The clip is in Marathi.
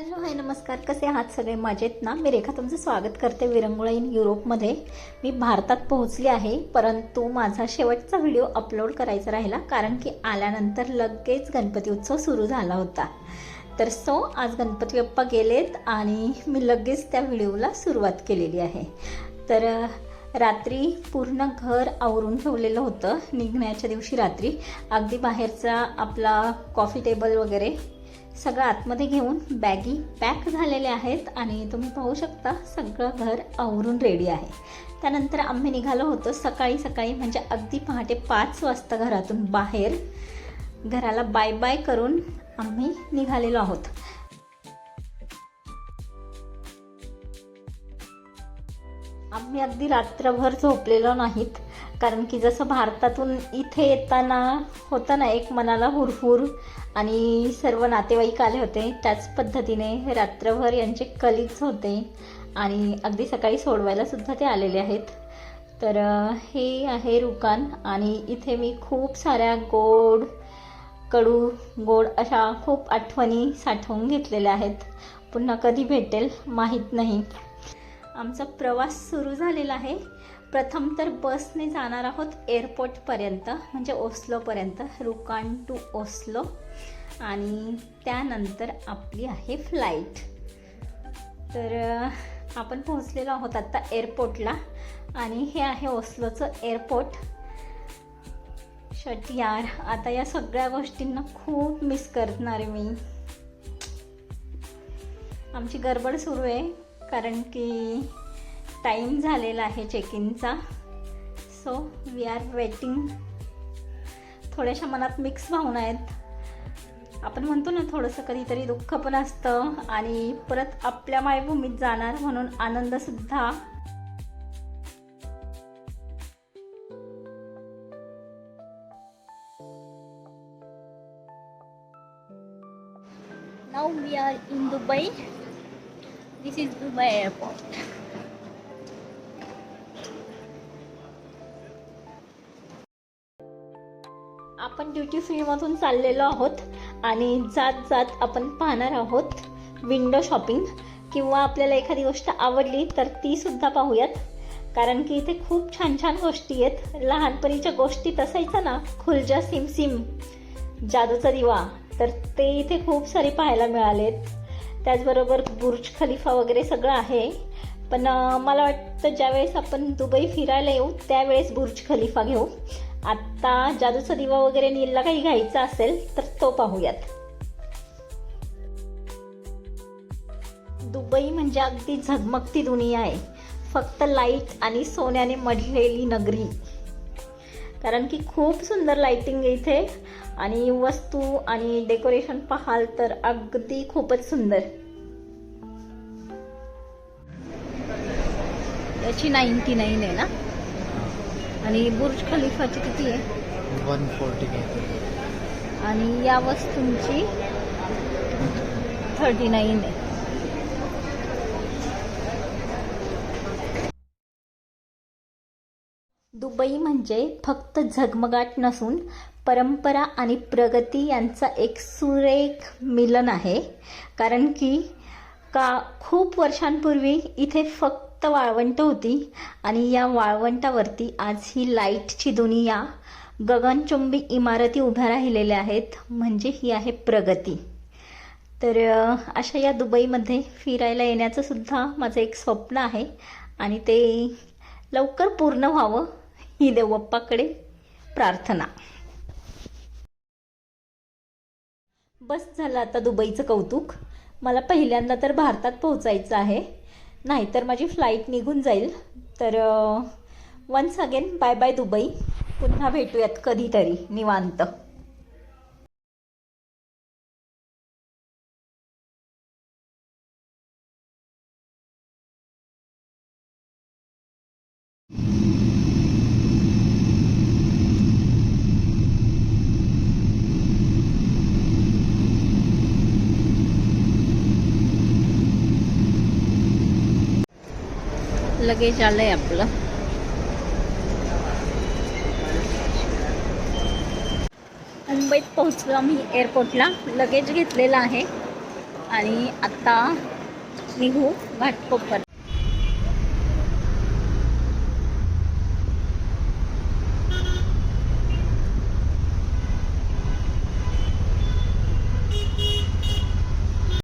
हॅलो हाय नमस्कार. कसे आहात सगळे? मजेत ना? मी रेखा तुमचं स्वागत करते विरंगुळा इन युरोपमध्ये. मी भारतात पोहोचली आहे परंतु माझा शेवटचा व्हिडिओ अपलोड करायचा राहिला कारण की आल्यानंतर लगेच गणपती उत्सव सुरू झाला होता. तर सो आज गणपती बाप्पा गेलेत आणि मी लगेच त्या व्हिडिओला सुरुवात केलेली आहे. तर रात्री पूर्ण घर आवरून ठेवलेलं होतं निघण्याच्या दिवशी रात्री. अगदी बाहेरचा आपला कॉफी टेबल वगैरे सगळं आतमध्ये घेऊन बॅगी पॅक झालेल्या आहेत आणि तुम्ही पाहू शकता सगळं घर आवरून रेडी आहे. त्यानंतर आम्ही निघालो होतो सकाळी सकाळी म्हणजे अगदी पहाटे पाच वाजता घरातून बाहेर. घराला बाय बाय करून आम्ही निघालेलो आहोत. आम्ही अगदी रात्रभर झोपलेलो नाहीत. कारण की जसं भारतातून इथे येताना होतं ना एक मनाला हुरहुर आणि सर्व नातेवाईक आले होते त्याच पद्धतीने रात्रभर यांचे कलिग्स होते आणि अगदी सकाळी सोडवायलासुद्धा ते आलेले आहेत. तर हे आहे रुकान आणि इथे मी खूप साऱ्या गोड कडू गोड अशा खूप आठवणी साठवून घेतलेल्या आहेत. पुन्हा कधी भेटेल माहीत नाही. आमचा प्रवास सुरू झालेला आहे. प्रथम तर बसने जाणार आहोत एअरपोर्टपर्यंत म्हणजे ओस्लोपर्यंत रुकान टू ओस्लो आणि त्यानंतर आपली आहे फ्लाईट तर आपण पोहोचलेलो आहोत आत्ता एअरपोर्टला आणि हे आहे ओस्लोचं एअरपोर्ट शट यार आता या सगळ्या गोष्टींना खूप मिस करणार मी. आमची गडबड सुरू आहे. कारण की टाईम झालेला आहे चेक इनचा सो वी आर वेटिंग थोड्याशा मनात मिक्स भावना आहेत. आपण म्हणतो ना थोडंसं कधीतरी दुःख पण असतं आणि परत आपल्या मायभूमीत जाणार म्हणून आनंदसुद्धा now we are in Dubai This is Dubai airport. आपण ड्युटी फ्रीमधून चाललेलो आहोत आणि जात जात आपण पाहणार आहोत विंडो शॉपिंग किंवा आपल्याला एखादी गोष्ट आवडली तर ती सुद्धा पाहूयात. कारण की इथे खूप छान छान गोष्टी आहेत. लहानपणीच्या गोष्टीत असायचं ना खुलजा सिम सिम जादूचा दिवा तर ते इथे खूप सारे पाहायला मिळालेत. त्याचबरोबर बुर्ज खलिफा वगैरे सगळं आहे. पण मला वाटतं ज्यावेळेस आपण दुबई फिरायला येऊ त्यावेळेस बुर्ज खलिफा घेऊ. आत्ता जादूचा दिवा वगैरे नीलला काही घ्यायचा असेल तर तो पाहूयात. दुबई म्हणजे अगदी झगमगती दुनिया आहे. फक्त लाइट आणि सोन्याने मढलेली नगरी. कारण की खूप सुंदर लाइटिंग आहे इथे. आणि वस्तू आणि डेकोरेशन पाहाल तर अगदी खूपच सुंदर. याची नाईन्टी नाईन आहे ना? आणि बुर्ज खलिफाची किती आहे? वन फोर्टी आणि या वस्तूंची थर्टी नाईन आहे. दुबई म्हणजे फक्त झगमगाट नसून परंपरा आणि प्रगती यांचा एक सुरेख मिलन आहे. कारण की का खूप वर्षांपूर्वी इथे फक्त वाळवंट होती आणि या वाळवंटावरती आज ही लाईटची दुनिया गगनचुंबी इमारती उभ्या राहिलेल्या आहेत म्हणजे ही आहे प्रगती. तर अशा या दुबईमध्ये फिरायला येण्याचं सुद्धा माझं एक स्वप्न आहे आणि ते लवकर पूर्ण व्हावं ही देवप्पाकडे प्रार्थना. बस झालं आता दुबईचं कौतुक. मला पहिल्यांदा तर भारतात पोहोचायचं आहे. नाहीतर माझी फ्लाईट निघून जाईल. तर once again bye bye Dubai. पुन्हा भेटूयात कधीतरी निवांत. लगेच आलंय आपलं. मुंबईत पोहोचलो आम्ही एअरपोर्टला लगेज घेतलेलं आहे. आणि आता निघू घाटकोपर.